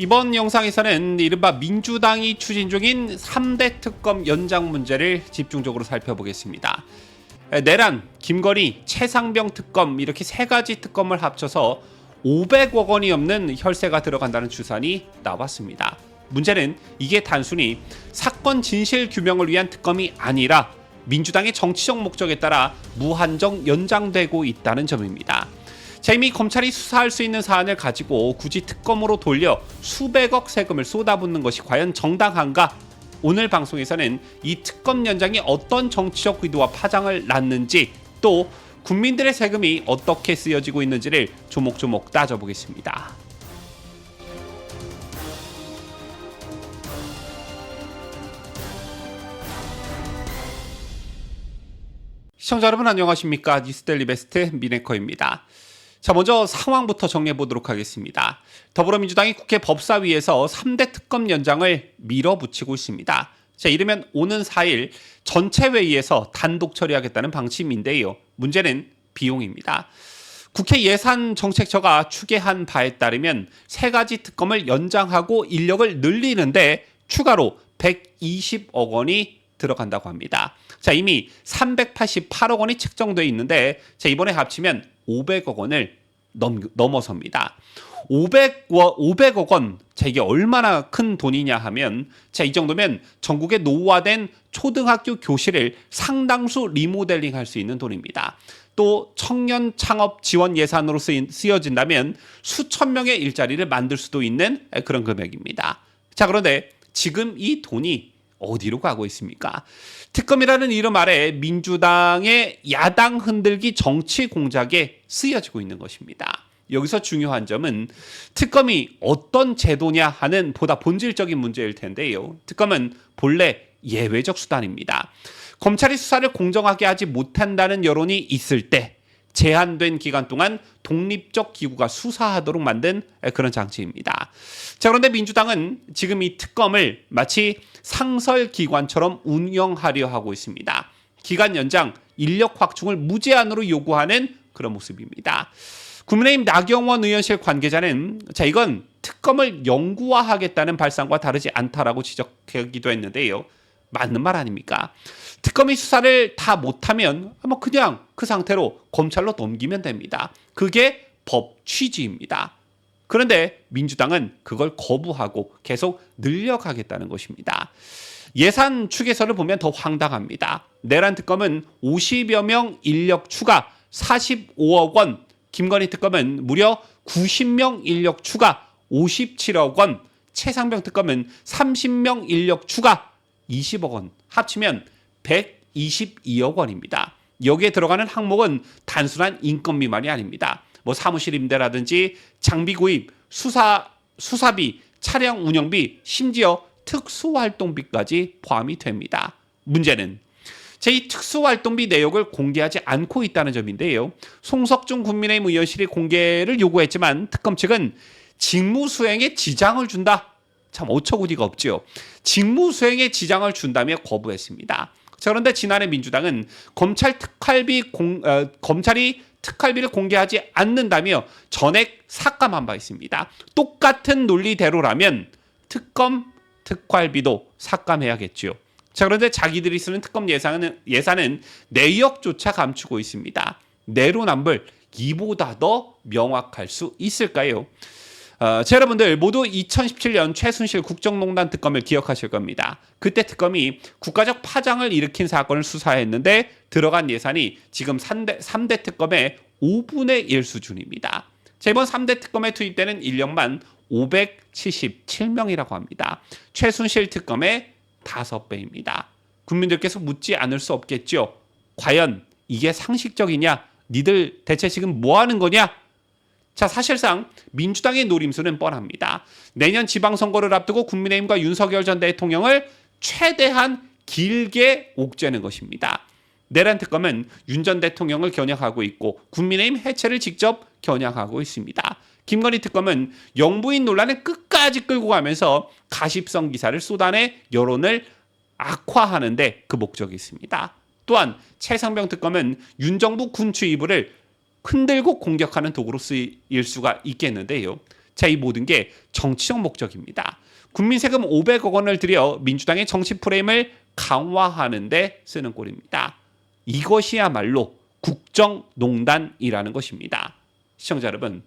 이번 영상에서는 이른바 민주당이 추진 중인 3대 특검 연장 문제를 집중적으로 살펴보겠습니다. 내란, 김건희, 최상병 특검 이렇게 세 가지 특검을 합쳐서 500억 원이 없는 혈세가 들어간다는 추산이 나왔습니다. 문제는 이게 단순히 사건 진실 규명을 위한 특검이 아니라 민주당의 정치적 목적에 따라 무한정 연장되고 있다는 점입니다. 자, 이미 검찰이 수사할 수 있는 사안을 가지고 굳이 특검으로 돌려 수백억 세금을 쏟아붓는 것이 과연 정당한가? 오늘 방송에서는 이 특검 연장이 어떤 정치적 의도와 파장을 낳는지 또 국민들의 세금이 어떻게 쓰여지고 있는지를 조목조목 따져보겠습니다. 시청자 여러분 안녕하십니까 뉴스델리 베스트 미네커입니다. 자 먼저 상황부터 정리해 보도록 하겠습니다. 더불어민주당이 국회 법사위에서 3대 특검 연장을 밀어붙이고 있습니다. 자 이르면 오는 4일 전체 회의에서 단독 처리하겠다는 방침인데요. 문제는 비용입니다. 국회 예산정책처가 추계한 바에 따르면 세 가지 특검을 연장하고 인력을 늘리는데 추가로 120억 원이 들어간다고 합니다. 자, 이미 388억 원이 책정돼 있는데 자, 이번에 합치면 500억 원을 넘, 넘어섭니다. 500, 500억 원, 자, 이게 얼마나 큰 돈이냐 하면, 자, 이 정도면 전국의 노후화된 초등학교 교실을 상당수 리모델링 할 수 있는 돈입니다. 또 청년 창업 지원 예산으로 쓰인, 쓰여진다면 수천 명의 일자리를 만들 수도 있는 그런 금액입니다. 자, 그런데 지금 이 돈이 어디로 가고 있습니까? 특검이라는 이름 아래 민주당의 야당 흔들기 정치 공작에 쓰여지고 있는 것입니다. 여기서 중요한 점은 특검이 어떤 제도냐 하는 보다 본질적인 문제일 텐데요. 특검은 본래 예외적 수단입니다. 검찰이 수사를 공정하게 하지 못한다는 여론이 있을 때 제한된 기간 동안 독립적 기구가 수사하도록 만든 그런 장치입니다. 자, 그런데 민주당은 지금 이 특검을 마치 상설 기관처럼 운영하려 하고 있습니다. 기간 연장, 인력 확충을 무제한으로 요구하는 그런 모습입니다. 국민의힘 나경원 의원실 관계자는 자 이건 특검을 영구화하겠다는 발상과 다르지 않다라고 지적하기도 했는데요. 맞는 말 아닙니까? 특검이 수사를 다 못하면 뭐 그냥 그 상태로 검찰로 넘기면 됩니다. 그게 법 취지입니다. 그런데 민주당은 그걸 거부하고 계속 늘려가겠다는 것입니다. 예산 축에서를 보면 더 황당합니다. 내란 특검은 50여 명 인력 추가 45억 원, 김건희 특검은 무려 90명 인력 추가 57억 원, 최상병 특검은 30명 인력 추가 20억 원, 합치면 122억 원입니다. 여기에 들어가는 항목은 단순한 인건비만이 아닙니다. 뭐 사무실 임대라든지 장비 구입, 수사 수사비, 차량 운영비, 심지어 특수활동비까지 포함이 됩니다. 문제는 제2 특수활동비 내역을 공개하지 않고 있다는 점인데요. 송석준 국민의힘 의원실이 공개를 요구했지만 특검 측은 직무 수행에 지장을 준다. 참 어처구니가 없죠. 직무 수행에 지장을 준다며 거부했습니다. 자, 그런데 지난해 민주당은 검찰 특활비 공, 어, 검찰이 특활비를 공개하지 않는다며 전액 삭감한 바 있습니다. 똑같은 논리대로라면 특검 특활비도 삭감해야겠죠. 자, 그런데 자기들이 쓰는 특검 예산은, 예산은 내역조차 감추고 있습니다. 내로남불, 이보다 더 명확할 수 있을까요? 어, 자, 여러분들 모두 2017년 최순실 국정농단 특검을 기억하실 겁니다. 그때 특검이 국가적 파장을 일으킨 사건을 수사했는데 들어간 예산이 지금 3대, 3대 특검의 5분의 1 수준입니다. 자, 이번 3대 특검에 투입되는 인력만 577명이라고 합니다. 최순실 특검의 5배입니다. 국민들께서 묻지 않을 수 없겠죠. 과연 이게 상식적이냐? 니들 대체 지금 뭐 하는 거냐? 자, 사실상 민주당의 노림수는 뻔합니다. 내년 지방선거를 앞두고 국민의힘과 윤석열 전 대통령을 최대한 길게 옥죄는 것입니다. 내란 특검은 윤 전 대통령을 겨냥하고 있고 국민의힘 해체를 직접 겨냥하고 있습니다. 김건희 특검은 영부인 논란을 끝까지 끌고 가면서 가십성 기사를 쏟아내 여론을 악화하는데 그 목적이 있습니다. 또한 최상병 특검은 윤 정부 군추 이부를 흔들고 공격하는 도구로 쓰일 수가 있겠는데요. 자, 이 모든 게 정치적 목적입니다. 국민 세금 500억 원을 들여 민주당의 정치 프레임을 강화하는데 쓰는 꼴입니다. 이것이야말로 국정농단이라는 것입니다. 시청자 여러분,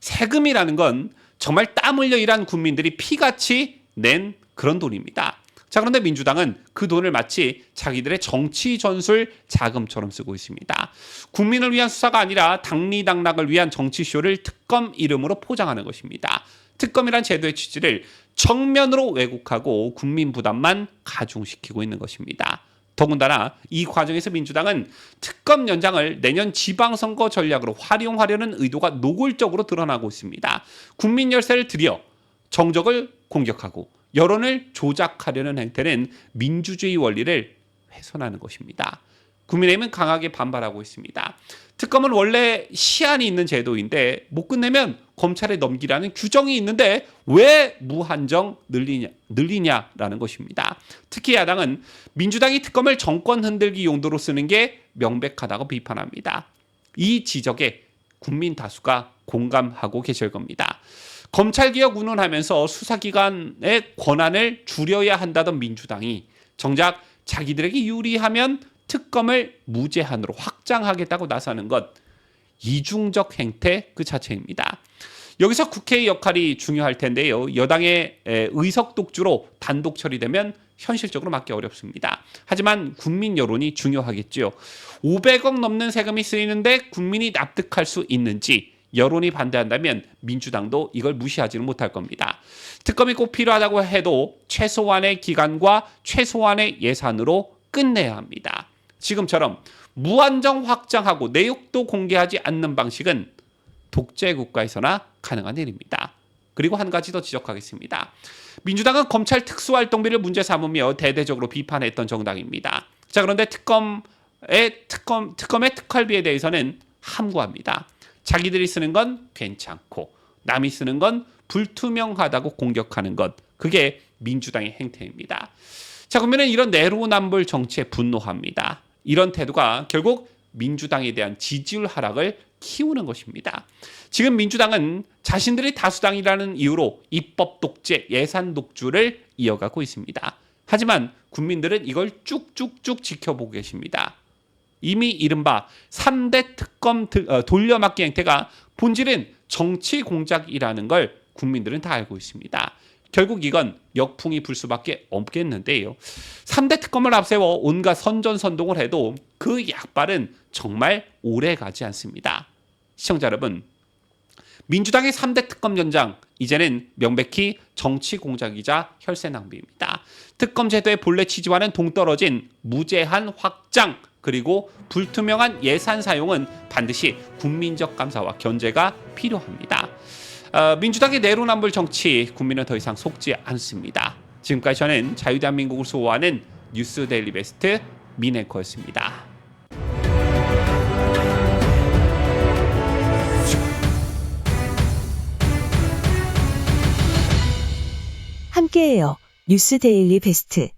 세금이라는 건 정말 땀 흘려 일한 국민들이 피같이 낸 그런 돈입니다. 자, 그런데 민주당은 그 돈을 마치 자기들의 정치 전술 자금처럼 쓰고 있습니다. 국민을 위한 수사가 아니라 당리당락을 위한 정치쇼를 특검 이름으로 포장하는 것입니다. 특검이란 제도의 취지를 정면으로 왜곡하고 국민 부담만 가중시키고 있는 것입니다. 더군다나 이 과정에서 민주당은 특검 연장을 내년 지방선거 전략으로 활용하려는 의도가 노골적으로 드러나고 있습니다. 국민 열세를 들여 정적을 공격하고 여론을 조작하려는 행태는 민주주의 원리를 훼손하는 것입니다. 국민의힘은 강하게 반발하고 있습니다. 특검은 원래 시한이 있는 제도인데 못 끝내면 검찰에 넘기라는 규정이 있는데 왜 무한정 늘리냐, 늘리냐라는 것입니다. 특히 야당은 민주당이 특검을 정권 흔들기 용도로 쓰는 게 명백하다고 비판합니다. 이 지적에 국민 다수가 공감하고 계실 겁니다. 검찰개혁 운운하면서 수사기관의 권한을 줄여야 한다던 민주당이 정작 자기들에게 유리하면 특검을 무제한으로 확장하겠다고 나서는 것 이중적 행태 그 자체입니다. 여기서 국회의 역할이 중요할 텐데요. 여당의 에, 의석 독주로 단독 처리되면 현실적으로 막기 어렵습니다. 하지만 국민 여론이 중요하겠죠. 500억 넘는 세금이 쓰이는데 국민이 납득할 수 있는지 여론이 반대한다면 민주당도 이걸 무시하지는 못할 겁니다. 특검이 꼭 필요하다고 해도 최소한의 기간과 최소한의 예산으로 끝내야 합니다. 지금처럼 무한정 확장하고 내역도 공개하지 않는 방식은 독재 국가에서나 가능한 일입니다. 그리고 한 가지 더 지적하겠습니다. 민주당은 검찰 특수활동비를 문제 삼으며 대대적으로 비판했던 정당입니다. 자 그런데 특검의 특검 특검의 특활비에 대해서는 함구합니다. 자기들이 쓰는 건 괜찮고 남이 쓰는 건 불투명하다고 공격하는 것 그게 민주당의 행태입니다. 자 그러면 이런 내로남불 정치에 분노합니다. 이런 태도가 결국 민주당에 대한 지지율 하락을 키우는 것입니다. 지금 민주당은 자신들이 다수당이라는 이유로 입법 독재, 예산 독주를 이어가고 있습니다. 하지만 국민들은 이걸 쭉쭉쭉 지켜보고 계십니다. 이미 이른바 3대 특검 어, 돌려막기 행태가 본질은 정치 공작이라는 걸 국민들은 다 알고 있습니다. 결국 이건 역풍이 불 수밖에 없겠는데요. 3대 특검을 앞세워 온갖 선전선동을 해도 그 약발은 정말 오래 가지 않습니다. 시청자 여러분, 민주당의 3대 특검 연장 이제는 명백히 정치 공작이자 혈세 낭비입니다. 특검 제도의 본래 취지와는 동떨어진 무제한 확장 그리고 불투명한 예산 사용은 반드시 국민적 감사와 견제가 필요합니다. 어, 민주당의 내로남불 정치 국민은 더 이상 속지 않습니다. 지금까지 저는 자유대한민국을 수호하는 뉴스 데일리 베스트 민앵커였습니다. 함께해요. 뉴스 데일리 베스트.